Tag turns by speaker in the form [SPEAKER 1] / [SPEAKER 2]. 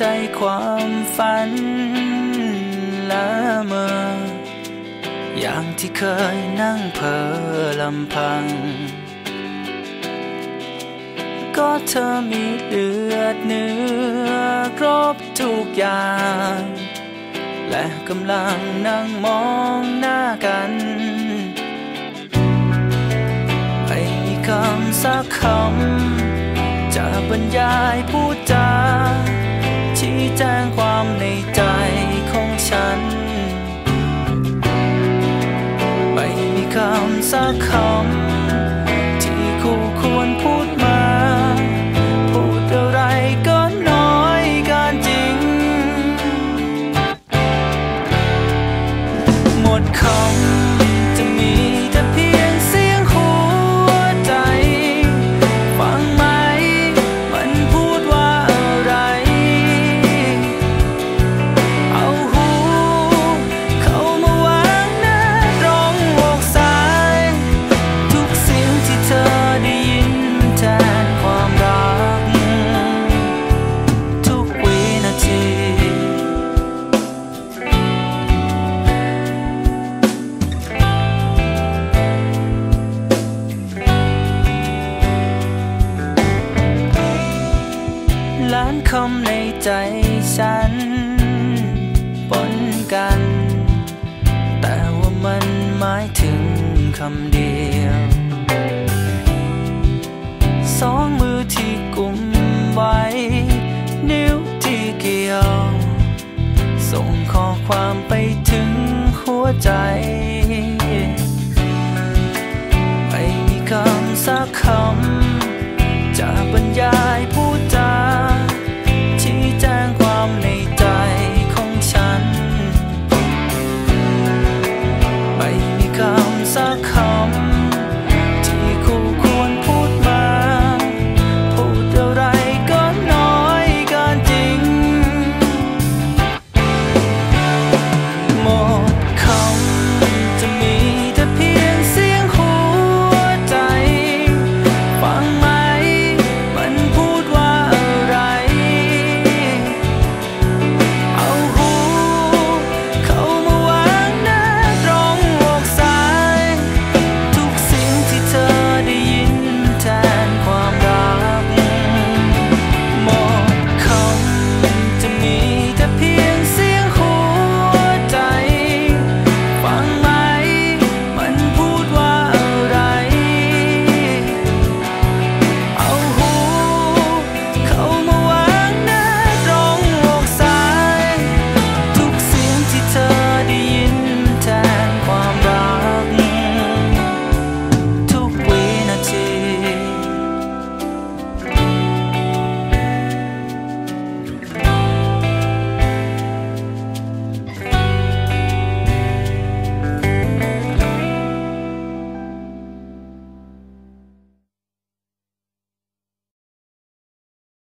[SPEAKER 1] ใช่ความฝันละเมออย่างที่เคยนั่งเพ้อลำพัง ก็เธอมีเลือดเนื้อครบทุกอย่าง และกำลังนั่งมองหน้ากัน ไม่มีคำสักคำจะบรรยายพูดจา แจงความในใจของฉัน ไม่มีคำสักคำ คำในใจฉันปนกัน แต่ว่ามันหมายถึงคำเดียว สองมือที่กุมไว้ นิ้วที่เกี่ยว ส่งข้อความไปถึงหัวใจ ไม่มีคำสักคำจะบรรยายพูด home.